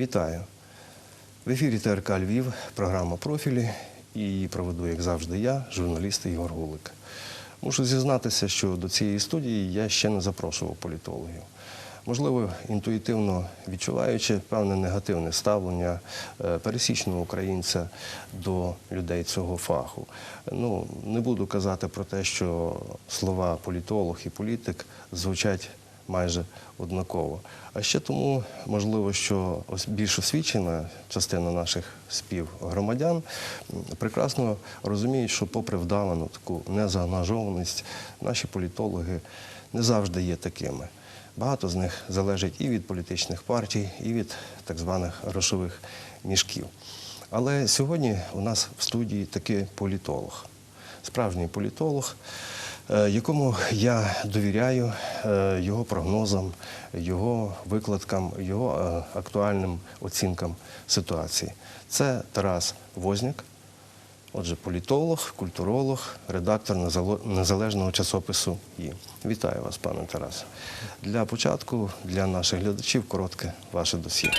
Вітаю! В ефірі ТРК Львів, програма профілі. І її проведу, як завжди, я, журналіст Ігор Гулик. Мушу зізнатися, що до цієї студії я ще не запрошував політологів. Можливо, інтуїтивно відчуваючи певне негативне ставлення е, пересічного українця до людей цього фаху. Ну, не буду казати про те, що слова політолог і політик звучать майже однаково. А ще тому, можливо, що більш освічена частина наших співгромадян прекрасно розуміють, що попри вдавану таку незаангажованість, наші політологи не завжди є такими. Багато з них залежить і від політичних партій, і від так званих грошових мішків. Але сьогодні у нас в студії таки політолог, справжній політолог, якому я довіряю е, його прогнозам, його викладкам, його е, актуальним оцінкам ситуації. Це Тарас Возняк, отже, політолог, культуролог, редактор незалежного часопису «І». Вітаю вас, пане Тарасе. Для початку для наших глядачів коротке ваше досьє.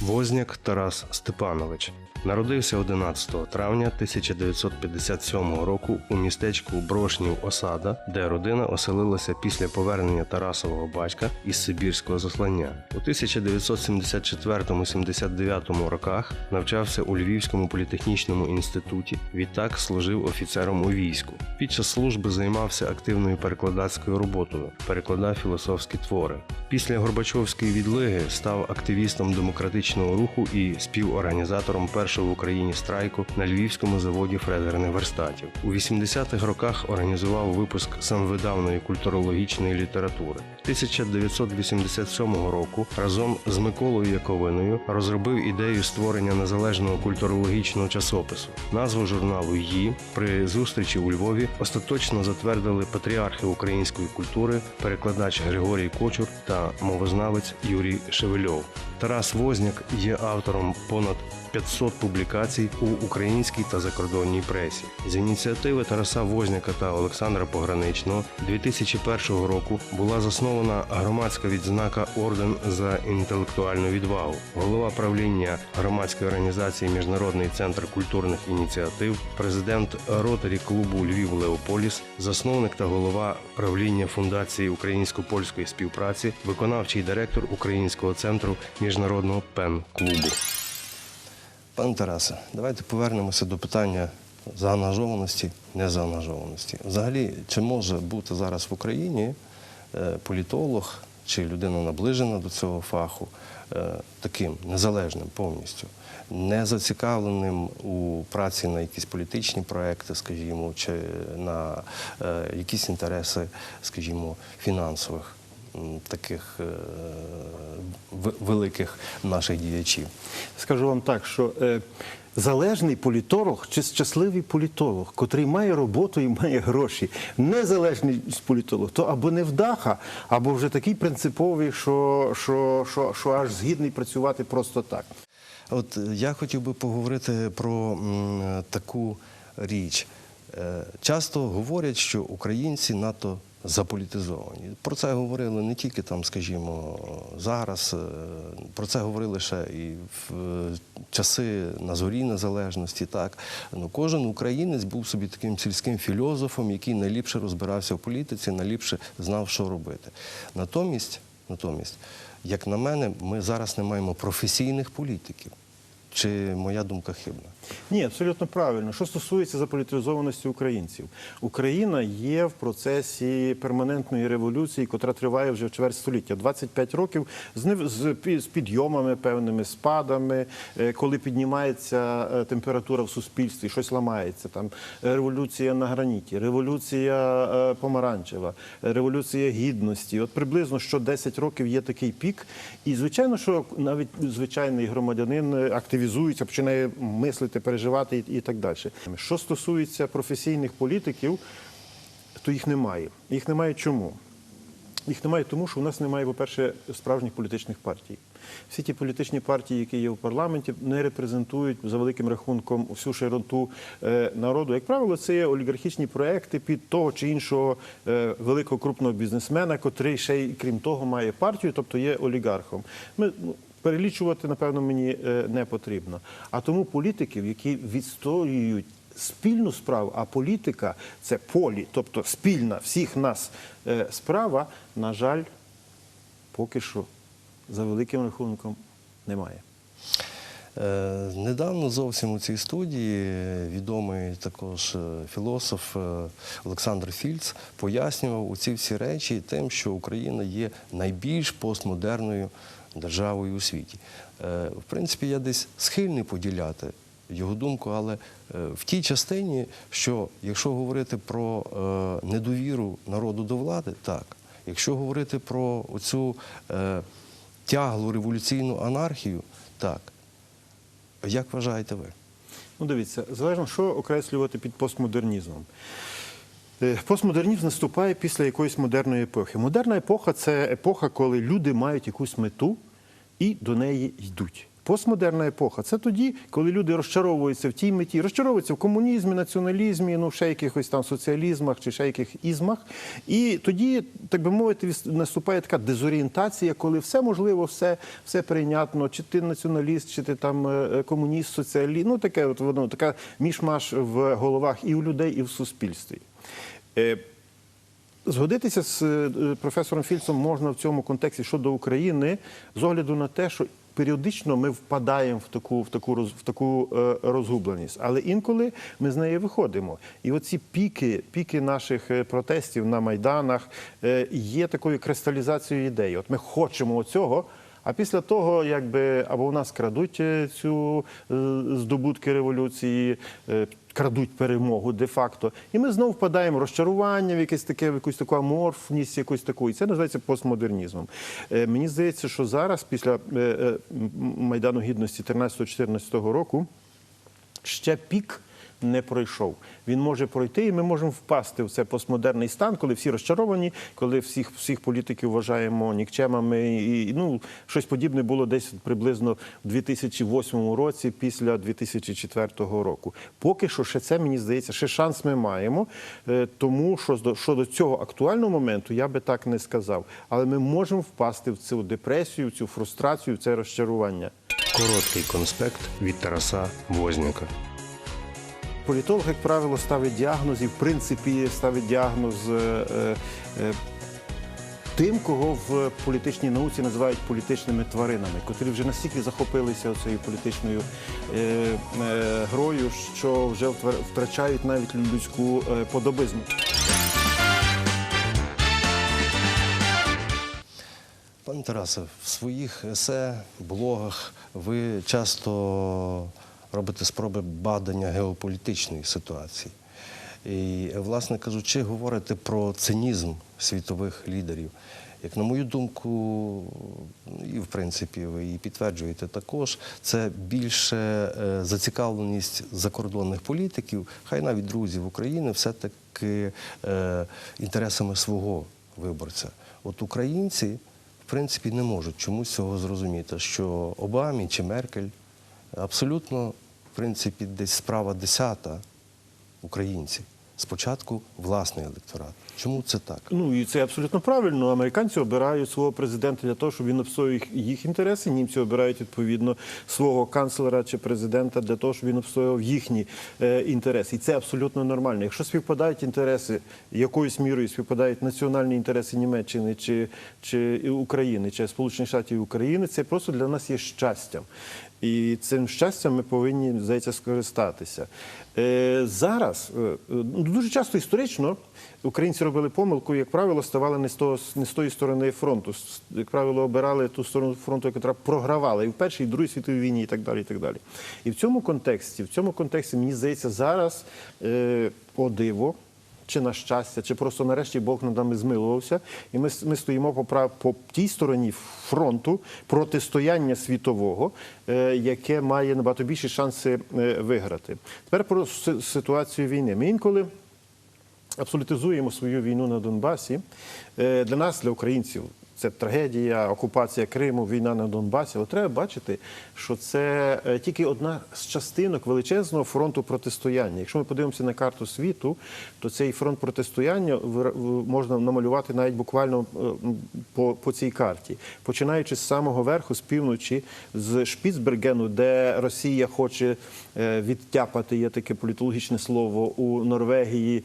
Возняк Тарас Степанович народився 11 травня 1957 року у містечку Брошнів Осада, де родина оселилася після повернення Тарасового батька із Сибірського заслання. У 1974-79 роках навчався у Львівському політехнічному інституті. Відтак служив офіцером у війську. Під час служби займався активною перекладацькою роботою, перекладав філософські твори. Після Горбачовської відлиги став активістом демократичного руху і співорганізатором першого в Україні страйку на львівському заводі фрезерних верстатів. У 80-х роках організував випуск самовидавної культурологічної літератури. 1987 року разом з Миколою Яковиною розробив ідею створення незалежного культурологічного часопису. Назву журналу «Ї» при зустрічі у Львові остаточно затвердили патріархи української культури, перекладач Григорій Кочур та мовознавець Юрій Шевельов. Тарас Возняк є автором понад 500 публікацій у українській та закордонній пресі. З ініціативи Тараса Возняка та Олександра Пограничного 2001 року була заснована громадська відзнака Орден за інтелектуальну відвагу. Голова правління громадської організації Міжнародний центр культурних ініціатив, президент ротарі клубу Львів Леополіс, засновник та голова правління фундації українсько-польської співпраці, виконавчий директор Українського центру міжнародного пен-клубу. Пане Тарасе, давайте повернемося до питання заангажованості, незаангажованості. Взагалі, чи може бути зараз в Україні е, політолог чи людина наближена до цього фаху е, таким незалежним повністю, не зацікавленим у праці на якісь політичні проекти, скажімо, чи на е, якісь інтереси, скажімо, фінансових таких е, великих наших діячів? Скажу вам так, що е, залежний політолог чи щасливий політолог, котрий має роботу і має гроші, незалежний політолог, то або невдаха, або вже такий принциповий, що, що, що, що аж згідний працювати просто так. От е, я хотів би поговорити про м, таку річ. Часто говорять, що українці надто заполітизовані. Про це говорили не тільки там, скажімо, зараз, е, про це говорили ще і в е, часи на зорі незалежності. Так ну кожен українець був собі таким сільським філософом, який найліпше розбирався в політиці, найліпше знав, що робити. Натомість, натомість, як на мене, ми зараз не маємо професійних політиків. Чи моя думка хибна? Ні, абсолютно правильно. Що стосується заполітизованості українців, Україна є в процесі перманентної революції, котра триває вже чверть століття. 25 років з, підйомами, певними спадами, е, коли піднімається е, температура в суспільстві, щось ламається. Там е, революція на граніті, революція помаранчева, революція гідності. От приблизно що 10 років є такий пік. І звичайно, що навіть звичайний громадянин е, активізується, починає мислити, переживати і, так далі. Що стосується професійних політиків, то їх немає. Їх немає чому? Їх немає тому, що в нас немає, по-перше, справжніх політичних партій. Всі ті політичні партії, які є в парламенті, не репрезентують за великим рахунком всю широту е, народу. Як правило, це є олігархічні проекти під того чи іншого е, великого крупного бізнесмена, котрий ще й крім того має партію, тобто є олігархом. Ми ну, перелічувати, напевно, мені е, не потрібно. А тому політиків, які відстоюють спільну справу, а політика це полі, тобто спільна всіх нас е, справа, на жаль, поки що за великим рахунком немає. Е, Недавно зовсім у цій студії відомий також філософ Олександр Фільц пояснював у ці всі речі тим, що Україна є найбільш постмодерною державою у світі. Е, В принципі, я десь схильний поділяти його думку, але е, в тій частині, що якщо говорити про е, недовіру народу до влади, так. Якщо говорити про оцю тяглу революційну анархію, так. Як вважаєте ви? Ну, дивіться, залежно, що окреслювати під постмодернізмом. Постмодернізм наступає після якоїсь модерної епохи. Модерна епоха це епоха, коли люди мають якусь мету і до неї йдуть. Постмодерна епоха це тоді, коли люди розчаровуються в тій меті, розчаровуються в комунізмі, націоналізмі, ну ще якихось там соціалізмах чи ще яких ізмах. І тоді, так би мовити, наступає така дезорієнтація, коли все можливо, все, все прийнятно, чи ти націоналіст, чи ти там е, комуніст, соціаліст. Ну таке от воно така мішмаш в головах і у людей, і в суспільстві. Згодитися з е, професором Фільцем можна в цьому контексті щодо України з огляду на те, що періодично ми впадаємо в таку, в таку, в таку е, розгубленість, але інколи ми з неї виходимо. І оці піки, піки наших е, протестів на майданах є такою кристалізацією ідей. От ми хочемо оцього. А після того, якби або у нас крадуть е, цю е, здобутки революції, е, крадуть перемогу де-факто, і ми знову впадаємо в розчарування, в якесь таке, в якусь таку аморфність, якусь таку. І це називається постмодернізмом. Мені здається, що зараз, після Майдану Гідності 13-14 року, ще пік не пройшов. Він може пройти, і ми можемо впасти в цей постмодерний стан, коли всі розчаровані, коли всіх, всіх політиків вважаємо нікчемами. І, ну, щось подібне було десь приблизно в 2008 році, після 2004 року. Поки що ще це, мені здається, ще шанс ми маємо, е, тому що до- щодо цього актуального моменту я би так не сказав. Але ми можемо впасти в цю депресію, в цю фрустрацію, в це розчарування. Короткий конспект від Тараса Возняка. Політолог, як правило, ставить діагноз і, в принципі, ставить діагноз е, е, е, тим, кого в політичній науці називають політичними тваринами, котрі вже настільки захопилися цією політичною грою, що вже втрачають навіть людську подобизну. Пане Тарасе, в своїх есе, блогах ви часто робите спроби бадання геополітичної ситуації. І, власне кажучи, говорите про цинізм світових лідерів. Як на мою думку, і в принципі ви її підтверджуєте також, це більше е, зацікавленість закордонних політиків, хай навіть друзів України, все-таки е, інтересами свого виборця. От українці, в принципі, не можуть чомусь цього зрозуміти, що Обамі чи Меркель абсолютно, принципі, десь справа десята українців. Спочатку власний електорат. Чому це так? Ну і це абсолютно правильно. Американці обирають свого президента для того, щоб він обстоював їх, їх інтереси. Німці обирають відповідно свого канцлера чи президента для того, щоб він обстоював їхні е, інтереси. І це абсолютно нормально. Якщо співпадають інтереси якоюсь мірою, співпадають національні інтереси Німеччини чи, чи України, чи Сполучених Штатів України, це просто для нас є щастям. І цим щастям ми повинні здається скористатися. Е, зараз е, е, дуже часто історично українці робили помилку, як правило, ставали не з, того, не з тої сторони фронту. Як правило, обирали ту сторону фронту, яка програвала і в першій, і другій світовій війні, і так далі. І так далі. І в цьому контексті, в цьому контексті, мені здається, зараз е, о диво. Чи на щастя, чи просто нарешті Бог над нами змилувався, і ми, ми стоїмо по, по тій стороні фронту протистояння світового, е, яке має набагато більші шанси е, виграти. Тепер про ситуацію війни. Ми інколи абсолютизуємо свою війну на Донбасі. Е, Для нас, для українців, це трагедія, окупація Криму, війна на Донбасі. Але треба бачити, що це е, тільки одна з частинок величезного фронту протистояння. Якщо ми подивимося на карту світу, то цей фронт протистояння можна намалювати навіть буквально е, по, по цій карті, починаючи з самого верху, з півночі, з Шпіцбергену, де Росія хоче е, відтяпати, є таке політологічне слово у Норвегії,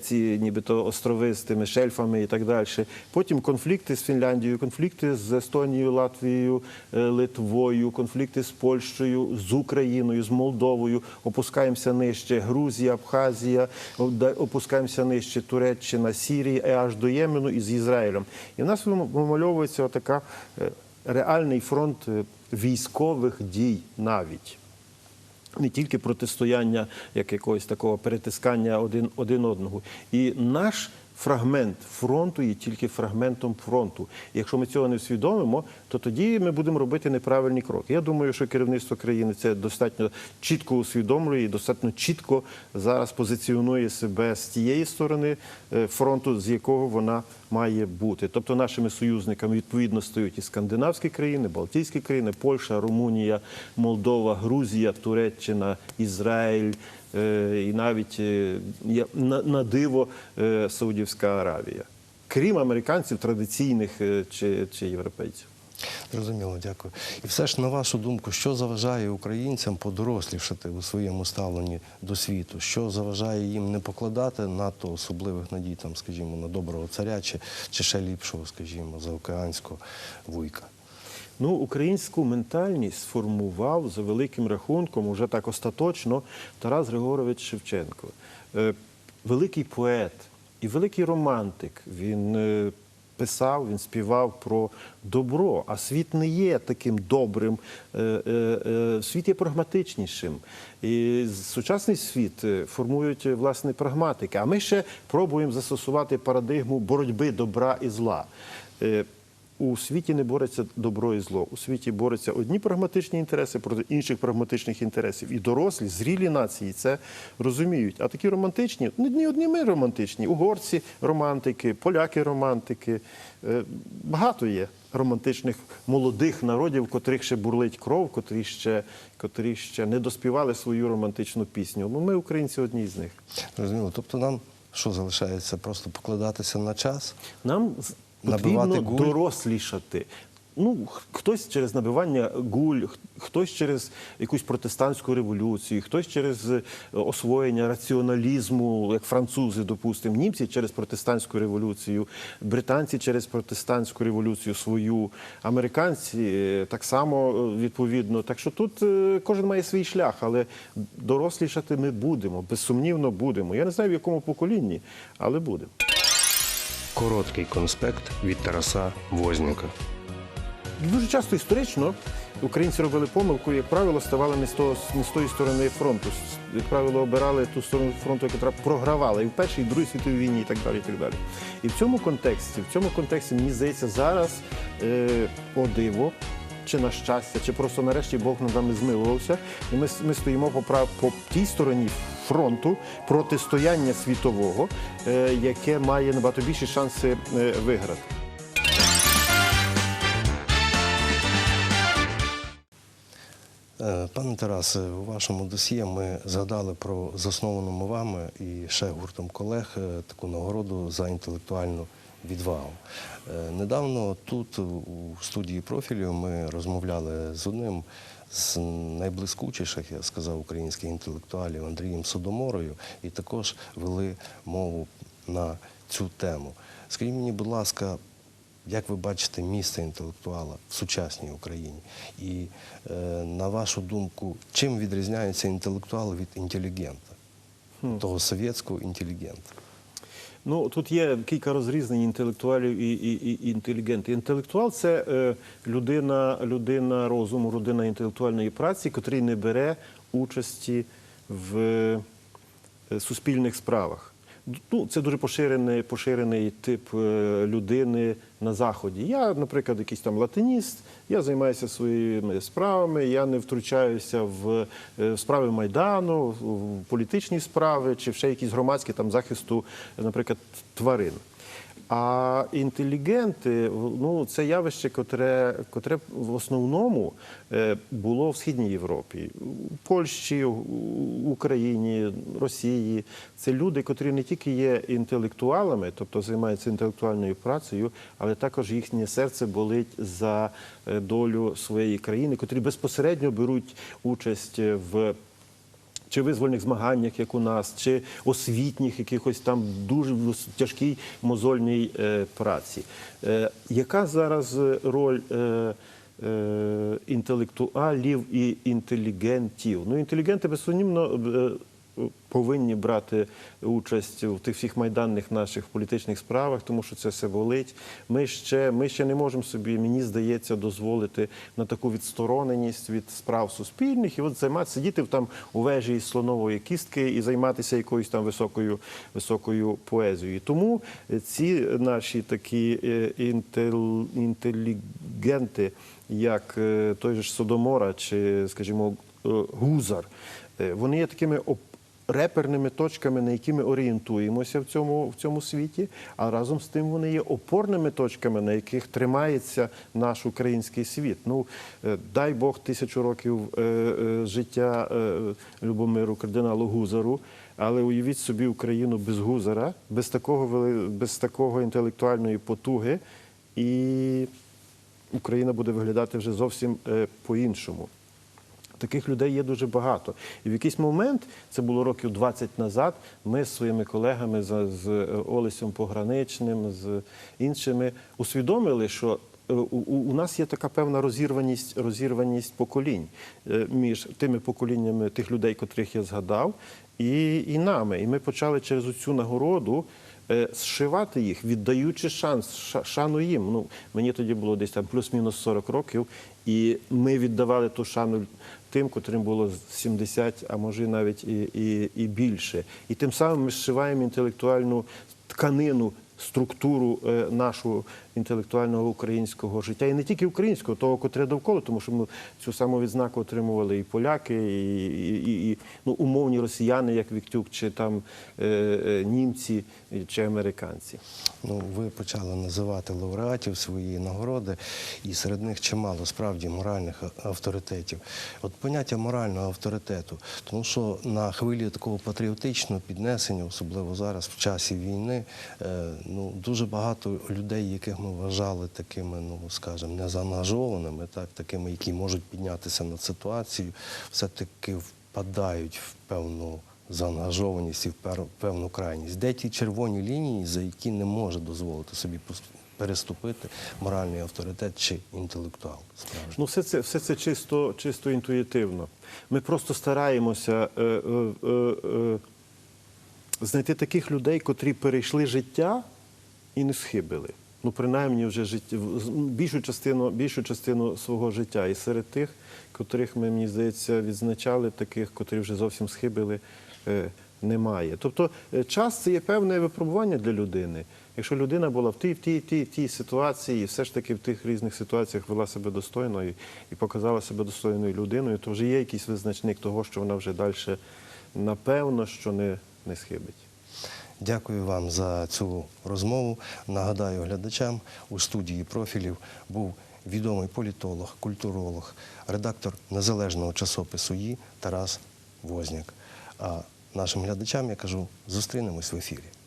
ці нібито острови з тими шельфами і так далі. Потім конфлікти з Фінляндією, конфлікти з Естонією, Латвією, е, Литвою, конфлікти з Польщею, з Україною, з Молдовою. Опускаємося нижче Грузія, Абхазія, опускаємося нижче Туреччина, Сірія, і аж до Ємену і з Ізраїлем. І в нас вимальовується така е, реальний фронт е, військових дій навіть не тільки протистояння, як якогось такого перетискання один, один одного. І наш фрагмент фронту є тільки фрагментом фронту. І якщо ми цього не усвідомимо, то тоді ми будемо робити неправильні кроки. Я думаю, що керівництво країни це достатньо чітко усвідомлює і достатньо чітко зараз позиціонує себе з тієї сторони е, фронту, з якого вона має бути. Тобто нашими союзниками відповідно стають і скандинавські країни, Балтійські країни, Польща, Румунія, Молдова, Грузія, Туреччина, Ізраїль і навіть е, на, диво е, Саудівська Аравія, крім американців традиційних е, чи, чи європейців. Зрозуміло, дякую. І все ж на вашу думку, що заважає українцям подорослішати у своєму ставленні до світу? Що заважає їм не покладати надто особливих надій, там, скажімо, на доброго царя чи, чи ще ліпшого, скажімо, заокеанського вуйка? Ну, українську ментальність сформував за великим рахунком, уже так остаточно, Тарас Григорович Шевченко. Е, Великий поет і великий романтик. Він е, писав, він співав про добро, а світ не є таким добрим, е, світ є прагматичнішим. І сучасний світ формують власне прагматики. А ми ще пробуємо застосувати парадигму боротьби добра і зла. У світі не бореться добро і зло. У світі борються одні прагматичні інтереси проти інших прагматичних інтересів. І дорослі, зрілі нації це розуміють. А такі романтичні, ну не одні ми романтичні. Угорці романтики, поляки романтики. Е, Багато є романтичних молодих народів, котрих ще бурлить кров, котрі ще, котрі ще не доспівали свою романтичну пісню. Ну, ми, українці, одні з них. Зрозуміло. Тобто нам що залишається? Просто покладатися на час? Нам потрібно гуль? дорослішати. Ну, хтось через набивання гуль, хтось через якусь протестантську революцію, хтось через е, освоєння раціоналізму, як французи, допустимо, німці через протестантську революцію, британці через протестантську революцію свою, американці е, так само е, відповідно. Так що тут кожен має свій шлях, але дорослішати ми будемо, безсумнівно будемо. Я не знаю в якому поколінні, але будемо. Короткий конспект від Тараса Возняка. Дуже часто історично українці робили помилку, як правило, ставали не з, того, не з тої сторони фронту. Як правило, обирали ту сторону фронту, яка програвала і в Першій, і в Другій світовій війні, і так далі. І так далі. І в цьому контексті, в цьому контексті, мені здається, зараз е, о диво. Чи на щастя, чи просто нарешті Бог над нами змилувався, і ми, ми стоїмо по, прав- по тій стороні фронту протистояння світового, е, яке має набагато більші шанси е, виграти. Е, Пане Тарасе, у вашому досьє ми згадали про заснованому вами і ще гуртом колег таку нагороду за інтелектуальну відвагу. Е, Недавно тут, у студії профілю, ми розмовляли з одним з найблискучіших, я сказав, українських інтелектуалів Андрієм Содоморою, і також вели мову на цю тему. Скажіть мені, будь ласка, як ви бачите місце інтелектуала в сучасній Україні? І е, на вашу думку, чим відрізняється інтелектуал від інтелігента, того совєтського інтелігента? Ну тут є кілька розрізнень інтелектуалів і, і, і інтелігентів. Інтелектуал це е, людина, людина розуму, людина інтелектуальної праці, котрий не бере участі в е, суспільних справах. Ну, це дуже поширений, поширений тип е, людини на заході. Я, наприклад, якийсь там латиніст, я займаюся своїми справами, я не втручаюся в е, справи майдану, в політичні справи чи ще якісь громадські там захисту, наприклад, тварин. А інтелігенти, ну це явище, котре, котре в основному е, було в Східній Європі, у Польщі, Україні, Росії. Це люди, котрі не тільки є інтелектуалами, тобто займаються інтелектуальною працею, але також їхнє серце болить за е, долю своєї країни, котрі безпосередньо беруть участь в чи визвольних змаганнях, як у нас, чи освітніх, якихось там дуже тяжкій мозольній е, праці. Е, яка зараз роль е, е, інтелектуалів і інтелігентів? Ну, інтелігенти безсумнівно е, повинні брати участь у тих всіх майданних наших політичних справах, тому що це все болить. Ми ще, ми ще не можемо собі, мені здається, дозволити на таку відстороненість від справ суспільних і от займатися, сидіти там у вежі із слонової кістки і займатися якоюсь там високою, високою поезією. Тому е, ці наші такі е, інтел, інтелігенти, як е, той же Содомора чи, скажімо, Гузар, вони є такими реперними точками, на які ми орієнтуємося в цьому, в цьому світі, а разом з тим вони є опорними точками, на яких тримається наш український світ. Ну, е, дай Бог тисячу років е, е, життя е, Любомиру кардиналу Гузару. Але уявіть собі Україну без Гузара, без такого без такого інтелектуальної потуги, і Україна буде виглядати вже зовсім е, по-іншому. Таких людей є дуже багато. І в якийсь момент, це було років 20 назад, ми з своїми колегами з Олесем Пограничним, з іншими усвідомили, що е, у, нас є така певна розірваність, розірваність поколінь е, між тими поколіннями тих людей, котрих я згадав, і, і нами. І ми почали через цю нагороду зшивати їх, віддаючи шанс, шану їм. Ну, мені тоді було десь там плюс-мінус 40 років, і ми віддавали ту шану тим, котрим було 70, а може навіть і, і, і більше. І тим самим ми зшиваємо інтелектуальну тканину. Структуру е, нашого інтелектуального українського життя, і не тільки українського, того, котре довкола, тому що ми цю саму відзнаку отримували і поляки, і, і, і, ну, умовні росіяни, як Віктюк, чи там е, е, німці, чи американці. Ну, ви почали називати лауреатів своєї нагороди, і серед них чимало справді моральних авторитетів. От поняття морального авторитету, тому що на хвилі такого патріотичного піднесення, особливо зараз, в часі війни, е, ну дуже багато людей, яких ми вважали такими, ну скажімо, незаангажованими, так, такими, які можуть піднятися над ситуацією, все-таки впадають в певну заангажованість і в певну крайність. Де ті червоні лінії, за які не може дозволити собі переступити моральний авторитет чи інтелектуал справжній? Ну, все це, все це чисто, чисто інтуїтивно. Ми просто стараємося е, е, е, е, знайти таких людей, котрі перейшли життя і не схибили. Ну, принаймні, вже життя, в- більшу частину, більшу частину свого життя. І серед тих, котрих ми, мені здається, відзначали, таких, котрі вже зовсім схибили, е, немає. Тобто е, час це є певне випробування для людини. Якщо людина була в тій, в тій, тій, тій ситуації, і все ж таки в тих різних ситуаціях вела себе достойно і, і показала себе достойною людиною, то вже є якийсь визначник того, що вона вже далі, напевно, що не, не схибить. Дякую вам за цю розмову. Нагадаю глядачам, у студії профілів був відомий політолог, культуролог, редактор незалежного часопису «Ї» Тарас Возняк. А нашим глядачам я кажу, зустрінемось в ефірі.